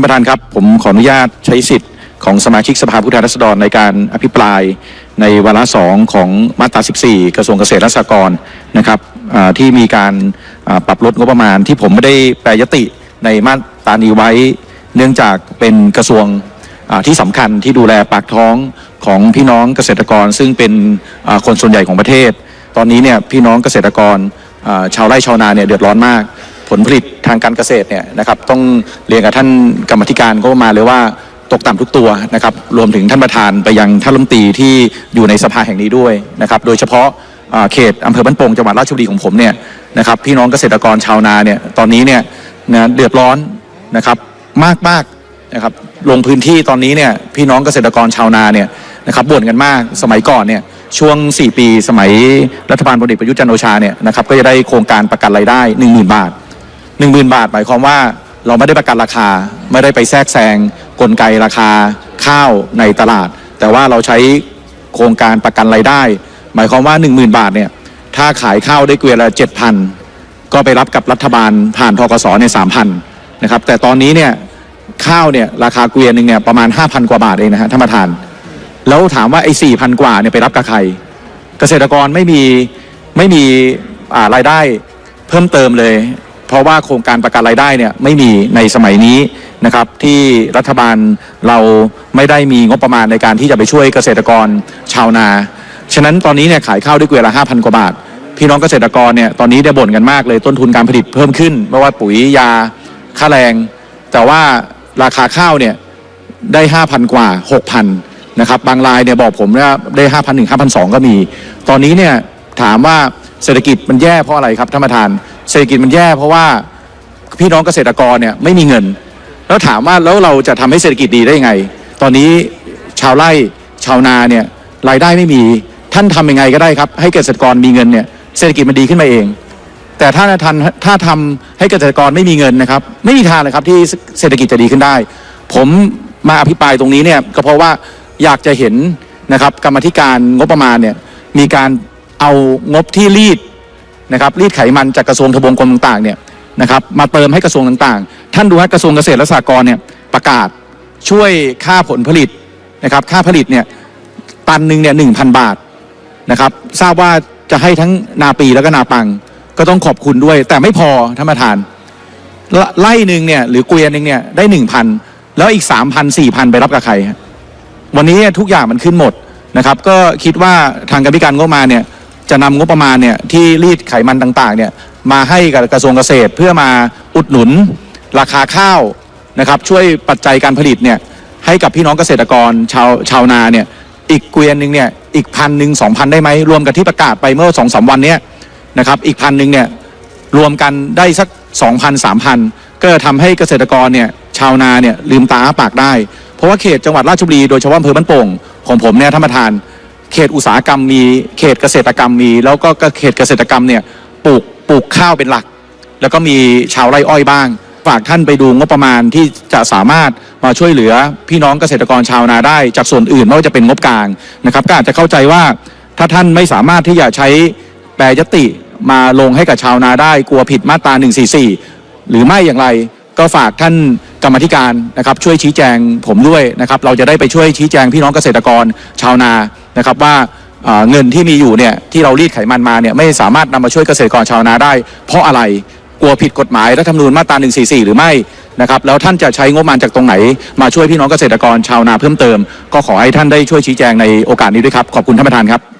านประธานครับ ผมขออนุญาตใช้สิทธิ์ของสมาชิกสภาผู้แทนราษฎรในการอภิปรายในวาระสองของมาตรา 14 กระทรวงเกษตรและสหกรณ์นะครับที่มีการปรับลดงบประมาณที่ผมไม่ได้แปรยติในมาตรานี้ไว้ เนื่องจากเป็นกระทรวงที่สำคัญที่ดูแลปากท้องของพี่น้องเกษตรกร ซึ่งเป็นคนส่วนใหญ่ของประเทศ ตอนนี้เนี่ยพี่น้องเกษตรกรชาวไร่ชาวนาเนี่ยเดือดร้อนมาก ผลผลิตทางการเกษตรเนี่ยนะครับต้องเรียนกับท่านกรรมธิการก็มาเลยว่าตกต่ำทุกตัวนะครับรวมถึงท่านประธานไปยังท่านรัฐมนตรีที่อยู่ในสภาแห่งนี้ด้วยนะครับโดยเฉพาะเขตอำเภอบ้านโป่งจังหวัดราชบุรีของผมเนี่ยนะครับพี่น้องเกษตรกรชาวนาเนี่ยตอนนี้เนี่ยนะเดือดร้อนนะครับมากมากนะครับลงพื้นที่ตอนนี้เนี่ยพี่น้องเกษตรกรชาวนาเนี่ยนะครับบ่นกันมากสมัยก่อนเนี่ยช่วง 4 ปีสมัยรัฐบาลพลเอกประยุทธ์จันโอชาเนี่ยนะครับก็จะได้โครงการประกันรายได้ 10,000 บาท หนึ่งหมื่นบาทหมายความว่าเราไม่ได้ประกันราคา ไม่ได้ไปแทรกแซงกลไกราคาข้าวในตลาด แต่ว่าเราใช้โครงการประกันรายได้ หมายความว่า 1 0,000 บาทเนี่ยถ้าขายข้าวได้เกวียนละ7,000 ก็ไปรับกับรัฐบาลผ่านทกสเนี่ย3,000นะครับแต่ตอนนี้เนี่ยข้าวเนี่ยราคาเกวียนหนึ่งเนี่ยประมาณ 5,000 กว่าบาทเองนะฮะท่านประธาน แล้วถามว่าไอ้4,000กว่าเนี่ยไปรับกับใคร เกษตรกรไม่มีไม่มีรายได้เพิ่มเติมเลย เพราะว่าโครงการประกันรายได้เนี่ยไม่มีในสมัยนี้นะครับที่รัฐบาลเราไม่ได้มีงบประมาณในการที่จะไปช่วยเกษตรกรชาวนา ฉะนั้นตอนนี้เนี่ยขายข้าวด้วยเกวียนละห้าพันกว่าบาท พี่น้องเกษตรกรเนี่ยตอนนี้ได้บ่นกันมากเลยต้นทุนการผลิตเพิ่มขึ้นไม่ว่าปุ๋ยยาค่าแรง แต่ว่าราคาข้าวเนี่ยได้ห้าพันกว่าหกพันนะครับบางรายเนี่ยบอกผมว่าได้ห้าพันหนึ่งห้าพันสองก็มี ตอนนี้เนี่ยถามว่าเศรษฐกิจมันแย่เพราะอะไรครับท่านประธาน เศรษฐกิจมันแย่เพราะว่าพี่น้องเกษตรกรเนี่ยไม่มีเงิน แล้วถามว่าแล้วเราจะทำให้เศรษฐกิจดีได้ยังไง ตอนนี้ชาวไร่ชาวนาเนี่ยรายได้ไม่มีท่านทำยังไงก็ได้ครับ ให้เกษตรกรมีเงินเนี่ยเศรษฐกิจมันดีขึ้นมาเอง แต่ถ้าทันถ้าทำให้เกษตรกรไม่มีเงินนะครับ ไม่มีทางเลยครับที่เศรษฐกิจจะดีขึ้นได้ ผมมาอภิปรายตรงนี้เนี่ยก็เพราะว่าอยากจะเห็นนะครับกรรมธิการงบประมาณเนี่ยมีการเอางบที่รีด นะครับรีดไขมันจากกระทรวงทบวงกรมต่างๆเนี่ยนะครับมาเติมให้กระทรวงต่างๆ ท่านดูว่ากระทรวงเกษตรและสหกรณ์เนี่ยประกาศช่วยค่าผลผลิตนะครับค่าผลิตเนี่ยตันหนึ่งเนี่ยหนึ่งพันบาทนะครับทราบว่าจะให้ทั้งนาปีแล้วก็นาปัง ก็ต้องขอบคุณด้วย แต่ไม่พอท่านประธาน ไล่หนึ่งเนี่ยหรือเกวียนหนึ่งเนี่ยได้หนึ่งพันแล้วอีกสามพันสี่พันไปรับกับใคร วันนี้ทุกอย่างมันขึ้นหมดนะครับก็คิดว่าทางกรรมการงบมาเนี่ย จะนำงบประมาณเนี่ยที่รีดไขมันต่างๆเนี่ยมาให้กับกระทรวงเกษตร เพื่อมาอุดหนุนราคาข้าวนะครับ ช่วยปัจจัยการผลิตเนี่ยให้กับพี่น้องเกษตรกรชาวชาวนาเนี่ยอีกเกวียนหนึ่งเนี่ยอีกพันหนึ่งสองพันได้ไหมรวมกับที่ประกาศไปเมื่อสองสาวันเนี้ยนะครับอีกพันหนึ่งเนี่ยรวมกันได้สักสองพันสามพันก็จะทำให้เกษตรกรเนี่ยชาวนาเนี่ยลืมตาอ้าปากได้ เพราะว่าเขตจังหวัดราชบุรีโดยเฉพาะอำเภอบ้านโป่งของผมเนี่ยท่านประธาน เขตอุตสาหกรรมมีเขตเกษตรกรรมมี แล้วก็เขตเกษตรกรรมเนี่ยปลูกปลูกข้าวเป็นหลัก แล้วก็มีชาวไร่อ้อยบ้าง ฝากท่านไปดูงบประมาณที่จะสามารถมาช่วยเหลือพี่น้องเกษตรกรชาวนาได้ จากส่วนอื่นไม่ว่าจะเป็นงบกลางนะครับ ก็อาจจะเข้าใจว่าถ้าท่านไม่สามารถที่จะใช้แปรยติมาลงให้กับชาวนาได้กลัวผิดมาตรา144 หรือไม่อย่างไร ก็ฝากท่าน กรรมธิการนะครับช่วยชี้แจงผมด้วยนะครับ เราจะได้ไปช่วยชี้แจงพี่น้องเกษตรกรชาวนานะครับว่าเเงินที่มีอยู่เนี่ยที่เรารีดไขมันมาเนี่ยไม่สามารถนำมาช่วยเกษตรกรชาวนาได้ เพราะอะไรกลัวผิดกฎหมายรัฐธรรมนูญมาตรา 144 หรือไม่นะครับแล้วท่านจะใช้งบประมาณจากตรงไหน มาช่วยพี่น้องเกษตรกรชาวนาเพิ่มเติม ก็ขอให้ท่านได้ช่วยชี้แจงในโอกาสนี้ด้วยครับ ขอบคุณท่านประธานครับ